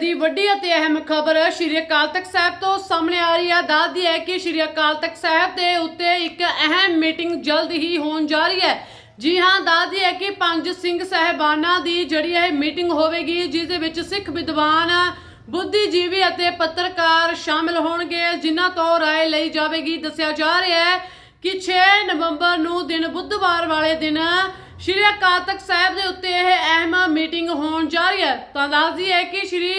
ਦੀ ਵੱਡੀ ਅਤੇ ਅਹਿਮ ਖਬਰ ਸ਼੍ਰੀ ਅਕਾਲ ਤਖਤ ਸਾਹਿਬ ਤੋਂ ਸਾਹਮਣੇ ਆ ਰਹੀ ਹੈ। ਦੱਸਦੀ ਹੈ ਕਿ ਸ਼੍ਰੀ ਅਕਾਲ ਤਖਤ ਸਾਹਿਬ ਦੇ ਉੱਤੇ ਇੱਕ ਅਹਿਮ ਮੀਟਿੰਗ ਜਲਦ ਹੀ ਹੋਣ ਜਾ ਰਹੀ ਹੈ। ਜੀ ਹਾਂ ਦੱਸਦੀ ਹੈ ਕਿ ਪੰਜ ਸਿੰਘ ਸਹਿਬਾਨਾਂ ਦੀ ਜਿਹੜੀ ਇਹ ਮੀਟਿੰਗ ਹੋਵੇਗੀ, ਜਿਸ ਦੇ ਵਿੱਚ ਸਿੱਖ ਵਿਦਵਾਨ, ਬੁੱਧੀਜੀਵੀ ਅਤੇ ਪੱਤਰਕਾਰ ਸ਼ਾਮਿਲ ਹੋਣਗੇ, ਜਿਨ੍ਹਾਂ ਤੋਂ ਰਾਏ ਲਈ ਜਾਵੇਗੀ। ਦੱਸਿਆ ਜਾ ਰਿਹਾ ਹੈ ਕਿ 6 ਨਵੰਬਰ ਨੂੰ ਦਿਨ ਬੁੱਧਵਾਰ ਵਾਲੇ ਦਿਨ ਸ਼੍ਰੀ ਅਕਾਲ ਤਖਤ ਸਾਹਿਬ ਦੇ ਉੱਤੇ ਇਹ ਅਹਿਮ ਮੀਟਿੰਗ ਹੋਣ ਜਾ ਰਹੀ ਹੈ। ਤਾਂ ਦੱਸਦੀ ਹੈ ਕਿ ਸ਼੍ਰੀ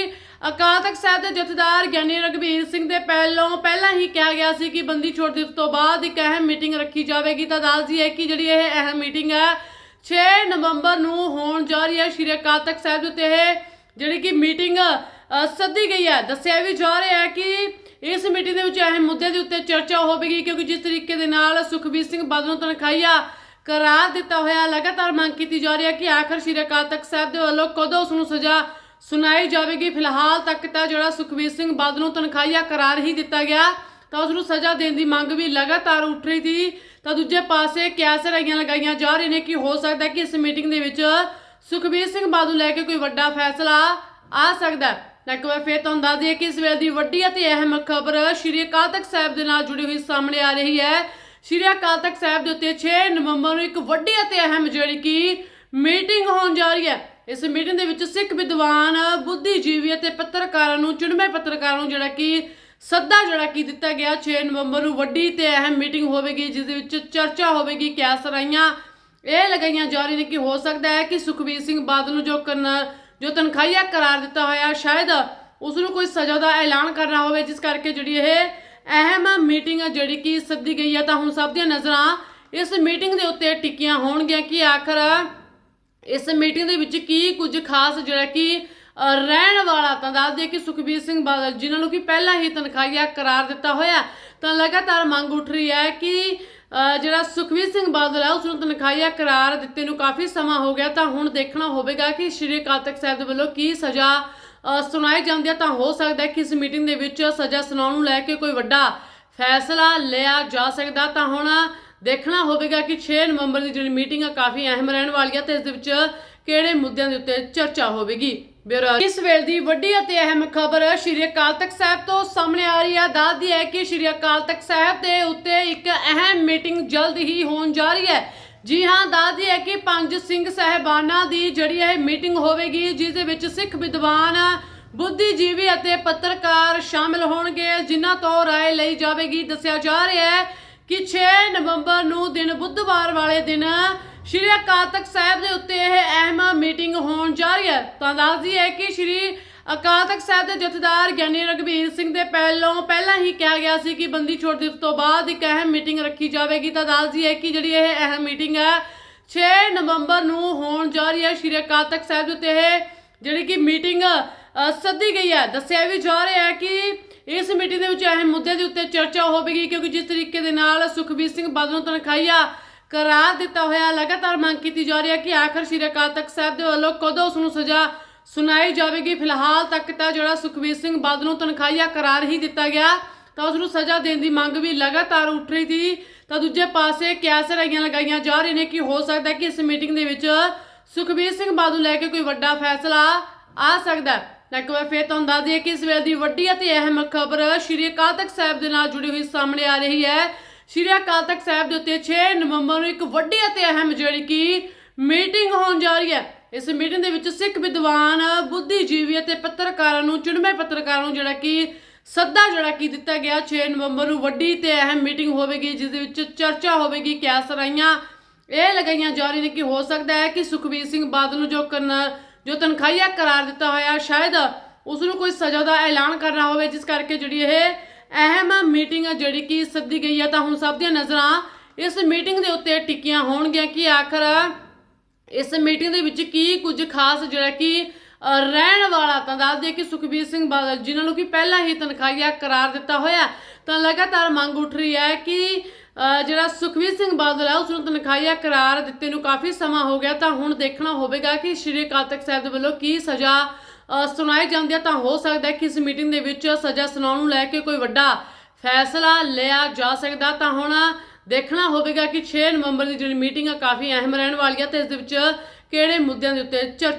ਅਕਾਲ ਤਖਤ ਸਾਹਿਬ ਦੇ ਜਥੇਦਾਰ ਗਿਆਨੀ ਰਗਵੀਰ ਸਿੰਘ ਦੇ ਪਹਿਲੋਂ ਪਹਿਲਾਂ ਹੀ ਕਿਹਾ ਗਿਆ ਸੀ ਕਿ ਬੰਦੀ ਛੋੜ ਦਿਵਸ ਤੋਂ ਬਾਅਦ ਇੱਕ ਅਹਿਮ ਮੀਟਿੰਗ ਰੱਖੀ ਜਾਵੇਗੀ। ਤਾਂ ਦੱਸਦੀ ਹੈ ਕਿ ਜਿਹੜੀ ਇਹ ਅਹਿਮ ਮੀਟਿੰਗ ਹੈ 6 ਨਵੰਬਰ ਨੂੰ ਹੋਣ ਜਾ ਰਹੀ ਹੈ। ਸ਼੍ਰੀ ਅਕਾਲ ਤਖਤ ਸਾਹਿਬ ਦੇ ਉੱਤੇ ਇਹ ਜਿਹੜੀ ਕਿ ਮੀਟਿੰਗ ਸੱਦੀ ਗਈ ਹੈ। ਦੱਸਿਆ ਵੀ ਜਾ ਰਿਹਾ ਹੈ ਕਿ ਇਸ ਮੀਟਿੰਗ ਦੇ ਵਿੱਚ ਅਹਿਮ ਮੁੱਦੇ ਦੇ ਉੱਤੇ ਚਰਚਾ ਹੋਵੇਗੀ, ਕਿਉਂਕਿ ਜਿਸ ਤਰੀਕੇ ਦੇ ਨਾਲ ਸੁਖਬੀਰ ਸਿੰਘ ਬਾਦਲ ਨੂੰ ਤਨਖਾਹੀਆ ਕਰਾਰ ਦਿੱਤਾ ਹੋਇਆ, ਲਗਾਤਾਰ ਮੰਗ ਕੀਤੀ ਜਾ ਰਹੀ ਹੈ ਕਿ ਆਖਰ ਸ਼੍ਰੀ ਅਕਾਲ ਤਖਤ ਸਾਹਿਬ ਦੇ ਵੱਲੋਂ ਕਦੋਂ ਉਸ ਨੂੰ ਸਜ਼ਾ ਸੁਣਾਈ ਜਾਵੇਗੀ। ਫਿਲਹਾਲ ਤੱਕ ਤਾਂ ਜਿਹੜਾ ਸੁਖਬੀਰ ਸਿੰਘ ਬਾਦਲ ਨੂੰ ਤਨਖਾਹੀਆ ਕਰਾਰ ਹੀ ਦਿੱਤਾ ਗਿਆ, ਤਾਂ ਉਸ ਨੂੰ ਸਜ਼ਾ ਦੇਣ ਦੀ ਮੰਗ ਵੀ ਲਗਾਤਾਰ ਉੱਠ ਰਹੀ ਸੀ। ਤਾਂ ਦੂਜੇ ਪਾਸੇ ਕਿਆਸ ਰਾਈਆਂ ਲਗਾਈਆਂ ਜਾ ਰਹੀਆਂ ਨੇ ਕਿ ਹੋ ਸਕਦਾ ਹੈ ਕਿ ਇਸ ਮੀਟਿੰਗ ਦੇ ਵਿੱਚ ਸੁਖਬੀਰ ਸਿੰਘ ਬਾਦਲ ਲੈ ਕੇ ਕੋਈ ਵੱਡਾ ਫੈਸਲਾ ਆ ਸਕਦਾ ਹੈ। ਤਾਂ ਇੱਕ ਵਾਰ ਫੇਰ ਤੁਹਾਨੂੰ ਦੱਸ ਦਈਏ ਕਿ ਇਸ ਵੇਲੇ ਦੀ ਵੱਡੀ ਅਤੇ ਅਹਿਮ ਖਬਰ ਸ਼੍ਰੀ ਅਕਾਲ ਤਖਤ ਸਾਹਿਬ ਦੇ ਨਾਲ ਜੁੜੀ ਹੋਈ ਸਾਹਮਣੇ ਆ ਰਹੀ ਹੈ। ਸ਼੍ਰੀ ਅਕਾਲ ਤਖਤ ਸਾਹਿਬ ਦੇ ਉੱਤੇ 6 ਨਵੰਬਰ ਨੂੰ ਇੱਕ ਵੱਡੀ ਅਤੇ ਅਹਿਮ ਜਿਹੜੀ ਕਿ ਮੀਟਿੰਗ ਹੋਣ ਜਾ ਰਹੀ ਹੈ। ਇਸ ਮੀਟਿੰਗ ਦੇ ਵਿੱਚ ਸਿੱਖ ਵਿਦਵਾਨ, ਬੁੱਧੀਜੀਵੀ ਅਤੇ ਪੱਤਰਕਾਰਾਂ ਨੂੰ ਚੁਣਵੇਂ ਪੱਤਰਕਾਰਾਂ ਨੂੰ ਜਿਹੜਾ ਕਿ ਸੱਦਾ ਜਿਹੜਾ ਕੀ ਦਿੱਤਾ ਗਿਆ 6 ਨਵੰਬਰ ਨੂੰ ਵੱਡੀ ਤੇ ਅਹਿਮ ਮੀਟਿੰਗ ਹੋਵੇਗੀ, ਜਿਸ ਦੇ ਵਿੱਚ ਚਰਚਾ ਹੋਵੇਗੀ, ਕਿਆਸ ਰਾਈਆਂ ਇਹ ਲਗਾਈਆਂ ਜਾ ਰਹੀਆਂ ਨੇ ਕਿ ਹੋ ਸਕਦਾ ਹੈ ਕਿ ਸੁਖਬੀਰ ਸਿੰਘ ਬਾਦਲ ਨੂੰ ਜੋ ਕਰਨ ਜੋ ਤਨਖਾਹੀਆ ਕਰਾਰ ਦਿੱਤਾ ਹੋਇਆ, ਸ਼ਾਇਦ ਉਸ ਨੂੰ ਕੋਈ ਸਜ਼ਾ ਦਾ ਐਲਾਨ ਕਰਨਾ ਹੋਵੇ, ਜਿਸ ਕਰਕੇ ਜਿਹੜੀ ਇਹ ਅਹਿਮ ਮੀਟਿੰਗ ਜਿਹੜੀ ਕਿ ਸੱਦੀ ਗਈ ਹੈ ਤਾਂ ਹੁਣ ਸਭ ਦੀਆਂ ਨਜ਼ਰਾਂ ਇਸ ਮੀਟਿੰਗ ਦੇ ਉੱਤੇ ਟਿੱਕੀਆਂ ਹੋਣਗੀਆਂ। ਕਿ ਆਖਰ ਇਸ ਮੀਟਿੰਗ ਦੇ ਵਿੱਚ ਕੀ ਕੁਝ ਖਾਸ ਜਿਹੜਾ ਕਿ ਰਹਿਣ ਵਾਲਾ ਤਾਂ ਦੱਸ ਦਈਏ ਕਿ ਸੁਖਬੀਰ ਸਿੰਘ ਬਾਦਲ, ਜਿਨ੍ਹਾਂ ਨੂੰ ਕਿ ਪਹਿਲਾਂ ਹੀ ਤਨਖਾਹੀਆ ਕਰਾਰ ਦਿੱਤਾ ਹੋਇਆ, ਤਾਂ ਲਗਾਤਾਰ ਮੰਗ ਉੱਠ ਰਹੀ ਹੈ ਕਿ ਜਿਹੜਾ ਸੁਖਬੀਰ ਸਿੰਘ ਬਾਦਲ ਹੈ ਉਸ ਨੂੰ ਤਨਖਾਹੀਆ ਕਰਾਰ ਦਿੱਤੇ ਨੂੰ ਕਾਫੀ ਸਮਾਂ ਹੋ ਗਿਆ, ਤਾਂ ਹੁਣ ਦੇਖਣਾ ਹੋਵੇਗਾ ਕਿ ਸ਼੍ਰੀ ਅਕਾਲ ਤਖਤ ਸਾਹਿਬ ਦੇ ਵੱਲੋਂ ਕੀ ਸਜ਼ਾ ਸੁਣਾਈ ਜਾਂਦੀ ਹੈ ਤਾਂ ਹੋ ਸਕਦਾ ਹੈ ਕਿ ਇਸ ਮੀਟਿੰਗ ਦੇ ਵਿੱਚ ਸਜ਼ਾ ਸੁਣਾਉਣ ਨੂੰ ਲੈ ਕੇ ਕੋਈ ਵੱਡਾ ਫੈਸਲਾ ਲਿਆ ਜਾ ਸਕਦਾ। ਤਾਂ ਹੁਣ ਦੇਖਣਾ ਹੋਵੇਗਾ ਕਿ 6 ਨਵੰਬਰ ਦੀ ਜਿਹੜੀ ਮੀਟਿੰਗ ਆ, ਕਾਫੀ ਅਹਿਮ ਰਹਿਣ ਵਾਲੀ ਹੈ ਤੇ ਇਸ ਦੇ ਵਿੱਚ ਕਿਹੜੇ ਮੁੱਦਿਆਂ ਦੇ ਉੱਤੇ ਚਰਚਾ ਹੋਵੇਗੀ। ਬਿਊਰੋ। ਇਸ ਵੇਲੇ ਦੀ ਵੱਡੀ ਅਤੇ ਅਹਿਮ ਖਬਰ ਸ਼੍ਰੀ ਅਕਾਲ ਤਖਤ ਸਾਹਿਬ ਤੋਂ ਸਾਹਮਣੇ ਆ ਰਹੀ ਹੈ ਦੱਸਦੀ ਹੈ ਕਿ ਸ਼੍ਰੀ ਅਕਾਲ ਤਖਤ ਸਾਹਿਬ ਦੇ ਉੱਤੇ ਇੱਕ ਅਹਿਮ ਮੀਟਿੰਗ ਜਲਦ ਹੀ ਹੋਣ ਜਾ ਰਹੀ ਹੈ। ਜੀ ਹਾਂ ਦੱਸਦੀ ਹੈ ਕਿ ਪੰਜ ਸਿੰਘ ਸਹਿਬਾਨਾਂ ਦੀ ਜਿਹੜੀ ਇਹ ਮੀਟਿੰਗ ਹੋਵੇਗੀ, ਜਿਸ ਦੇ ਵਿੱਚ ਸਿੱਖ ਵਿਦਵਾਨ, ਬੁੱਧੀਜੀਵੀ ਅਤੇ ਪੱਤਰਕਾਰ ਸ਼ਾਮਿਲ ਹੋਣਗੇ, ਜਿਨ੍ਹਾਂ ਤੋਂ ਰਾਏ ਲਈ ਜਾਵੇਗੀ। ਦੱਸਿਆ ਜਾ ਰਿਹਾ ਹੈ ਕਿ 6 ਨਵੰਬਰ ਨੂੰ ਦਿਨ ਬੁੱਧਵਾਰ ਵਾਲੇ ਦਿਨ ਸ਼੍ਰੀ ਅਕਾਲ ਤਖਤ ਸਾਹਿਬ ਦੇ ਉੱਤੇ ਇਹ ਅਹਿਮ ਮੀਟਿੰਗ ਹੋਣ ਜਾ ਰਹੀ ਹੈ। ਤਾਂ ਦੱਸਦੀ ਹੈ ਕਿ ਸ਼੍ਰੀ ਅਕਾਲ ਤਖਤ ਸਾਹਿਬ ਦੇ ਜਥੇਦਾਰ ਗਿਆਨੀ ਰਗਵੀਰ ਸਿੰਘ ਦੇ ਪਹਿਲੋਂ ਪਹਿਲਾਂ ਹੀ ਕਿਹਾ ਗਿਆ ਸੀ ਕਿ ਬੰਦੀ ਛੋੜ ਦਿਵਸ ਤੋਂ ਬਾਅਦ ਇੱਕ ਅਹਿਮ ਮੀਟਿੰਗ ਰੱਖੀ ਜਾਵੇਗੀ। ਤਾਂ ਦੱਸਦੀ ਹੈ ਕਿ ਜਿਹੜੀ ਇਹ ਅਹਿਮ ਮੀਟਿੰਗ ਹੈ 6 ਨਵੰਬਰ ਨੂੰ ਹੋਣ ਜਾ ਰਹੀ ਹੈ। ਸ਼੍ਰੀ ਅਕਾਲ ਤਖਤ ਸਾਹਿਬ ਦੇ ਉੱਤੇ ਇਹ ਜਿਹੜੀ ਕਿ ਮੀਟਿੰਗ ਸੱਦੀ ਗਈ ਹੈ। ਦੱਸਿਆ ਵੀ ਜਾ ਰਿਹਾ ਹੈ ਕਿ ਇਸ ਮੀਟਿੰਗ ਦੇ ਵਿੱਚ ਅਹਿਮ ਮੁੱਦੇ ਦੇ ਉੱਤੇ ਚਰਚਾ ਹੋਵੇਗੀ, ਕਿਉਂਕਿ ਜਿਸ ਤਰੀਕੇ ਦੇ ਨਾਲ ਸੁਖਬੀਰ ਸਿੰਘ ਬਾਦਲ ਨੂੰ ਤਨਖਾਹੀਆ ਕਰਾਰ ਦਿੱਤਾ ਹੋਇਆ, ਲਗਾਤਾਰ ਮੰਗ ਕੀਤੀ ਜਾ ਰਹੀ ਹੈ ਕਿ ਆਖਰ ਸ਼੍ਰੀ ਅਕਾਲ ਤਖਤ ਸਾਹਿਬ ਦੇ ਵੱਲੋਂ ਕਦੋਂ ਉਸ ਨੂੰ ਸਜ਼ਾ ਸੁਣਾਈ ਜਾਵੇਗੀ? ਫਿਲਹਾਲ ਤੱਕ ਤਾਂ ਜਿਹੜਾ ਸੁਖਬੀਰ ਸਿੰਘ ਬਾਦਲ ਨੂੰ ਤਨਖਾਹੀਆ ਕਰਾਰ ਹੀ ਦਿੱਤਾ ਗਿਆ, ਤਾਂ ਉਸ ਨੂੰ ਸਜ਼ਾ ਦੇਣ ਦੀ ਮੰਗ ਵੀ ਲਗਾਤਾਰ ਉੱਠ ਰਹੀ ਸੀ। ਤਾਂ ਦੂਜੇ ਪਾਸੇ ਕਿਆਸ ਰਾਈਆਂ ਲਗਾਈਆਂ ਜਾ ਰਹੀਆਂ ਨੇ ਕਿ ਹੋ ਸਕਦਾ ਕਿ ਇਸ ਮੀਟਿੰਗ ਦੇ ਵਿੱਚ ਸੁਖਬੀਰ ਸਿੰਘ ਬਾਦਲ ਲੈ ਕੇ ਕੋਈ ਵੱਡਾ ਫੈਸਲਾ ਆ ਸਕਦਾ ਇੱਕ ਵਾਰ ਫੇਰ ਤੁਹਾਨੂੰ ਦੱਸ ਦਈਏ ਕਿ ਇਸ ਵੇਲੇ ਦੀ ਵੱਡੀ ਅਤੇ ਅਹਿਮ ਖਬਰ ਸ਼੍ਰੀ ਅਕਾਲ ਤਖਤ ਸਾਹਿਬ ਦੇ ਨਾਲ ਜੁੜੀ ਹੋਈ ਸਾਹਮਣੇ ਆ ਰਹੀ ਹੈ। ਸ਼੍ਰੀ ਅਕਾਲ ਤਖਤ ਸਾਹਿਬ ਦੇ ਉੱਤੇ 6 ਨਵੰਬਰ ਨੂੰ ਇੱਕ ਵੱਡੀ ਅਤੇ ਅਹਿਮ ਜਿਹੜੀ ਕਿ ਮੀਟਿੰਗ ਹੋਣ ਜਾ ਰਹੀ ਹੈ। ਇਸ ਮੀਟਿੰਗ ਦੇ ਵਿੱਚ ਸਿੱਖ ਵਿਦਵਾਨ, ਬੁੱਧੀਜੀਵੀ ਅਤੇ ਪੱਤਰਕਾਰਾਂ ਨੂੰ ਚੁਣਵੇਂ ਪੱਤਰਕਾਰਾਂ ਨੂੰ ਜਿਹੜਾ ਕਿ ਸੱਦਾ ਜਿਹੜਾ ਕੀ ਦਿੱਤਾ ਗਿਆ 6 ਨਵੰਬਰ ਨੂੰ ਵੱਡੀ ਤੇ ਅਹਿਮ ਮੀਟਿੰਗ ਹੋਵੇਗੀ, ਜਿਸ ਦੇ ਵਿੱਚ ਚਰਚਾ ਹੋਵੇਗੀ, ਕਿਆਸ ਰਾਈਆਂ ਇਹ ਲਗਾਈਆਂ ਜਾ ਰਹੀਆਂ ਨੇ ਕਿ ਹੋ ਸਕਦਾ ਹੈ ਕਿ ਸੁਖਬੀਰ ਸਿੰਘ ਬਾਦਲ ਨੂੰ ਜੋ ਕਰਨਾ, ਜੋ ਤਨਖਾਹੀਆ ਕਰਾਰ ਦਿੱਤਾ ਹੋਇਆ, ਸ਼ਾਇਦ ਉਸ ਨੂੰ ਕੋਈ ਸਜ਼ਾ ਦਾ ਐਲਾਨ ਕਰਨਾ ਹੋਵੇ, ਜਿਸ ਕਰਕੇ ਜਿਹੜੀ ਇਹ ਅਹਿਮ ਮੀਟਿੰਗ ਆ ਜਿਹੜੀ ਕਿ ਸੱਦੀ ਗਈ ਹੈ ਤਾਂ ਹੁਣ ਸਭ ਦੀਆਂ ਨਜ਼ਰਾਂ ਇਸ ਮੀਟਿੰਗ ਦੇ ਉੱਤੇ ਟਿੱਕੀਆਂ ਹੋਣਗੀਆਂ। ਕਿ ਆਖਰ ਇਸ ਮੀਟਿੰਗ ਦੇ ਵਿੱਚ ਕੀ ਕੁਝ ਖਾਸ ਜਿਹੜਾ ਕਿ ਰਹਿਣ ਵਾਲਾ ਤਾਂ ਦੱਸ ਦਈਏ ਕਿ ਸੁਖਬੀਰ ਸਿੰਘ ਬਾਦਲ, ਜਿਨ੍ਹਾਂ ਨੂੰ ਕਿ ਪਹਿਲਾਂ ਹੀ ਤਨਖਾਹੀਆ ਕਰਾਰ ਦਿੱਤਾ ਹੋਇਆ, ਤਾਂ ਲਗਾਤਾਰ ਮੰਗ ਉੱਠ ਰਹੀ ਹੈ ਕਿ ਜਿਹੜਾ ਸੁਖਬੀਰ ਸਿੰਘ ਬਾਦਲ ਹੈ ਉਸ ਨੂੰ ਤਨਖਾਹੀਆ ਕਰਾਰ ਦਿੱਤੇ ਨੂੰ ਕਾਫੀ ਸਮਾਂ ਹੋ ਗਿਆ, ਤਾਂ ਹੁਣ ਦੇਖਣਾ ਹੋਵੇਗਾ ਕਿ ਸ਼੍ਰੀ ਅਕਾਲ ਤਖਤ ਸਾਹਿਬ ਦੇ ਵੱਲੋਂ ਕੀ ਸਜ਼ਾ ਅ, ਸੁਣਾਈ ਜਾਂਦੀ ਹੈ ਤਾਂ ਹੋ ਸਕਦਾ ਹੈ ਕਿ ਇਸ ਮੀਟਿੰਗ ਦੇ ਵਿੱਚ ਸਜ਼ਾ ਸੁਣਾਉਣ ਨੂੰ ਲੈ ਕੇ ਕੋਈ ਵੱਡਾ ਫੈਸਲਾ ਲਿਆ ਜਾ ਸਕਦਾ। ਤਾਂ ਹੁਣ ਦੇਖਣਾ ਹੋਵੇਗਾ ਕਿ 6 ਨਵੰਬਰ ਦੀ ਜਿਹੜੀ ਮੀਟਿੰਗ ਆ ਕਾਫੀ ਅਹਿਮ ਰਹਿਣ ਵਾਲੀ ਹੈ ਤੇ ਇਸ ਦੇ ਵਿੱਚ ਕਿਹੜੇ ਮੁੱਦਿਆਂ ਦੇ ਉੱਤੇ ਚਰਚਾ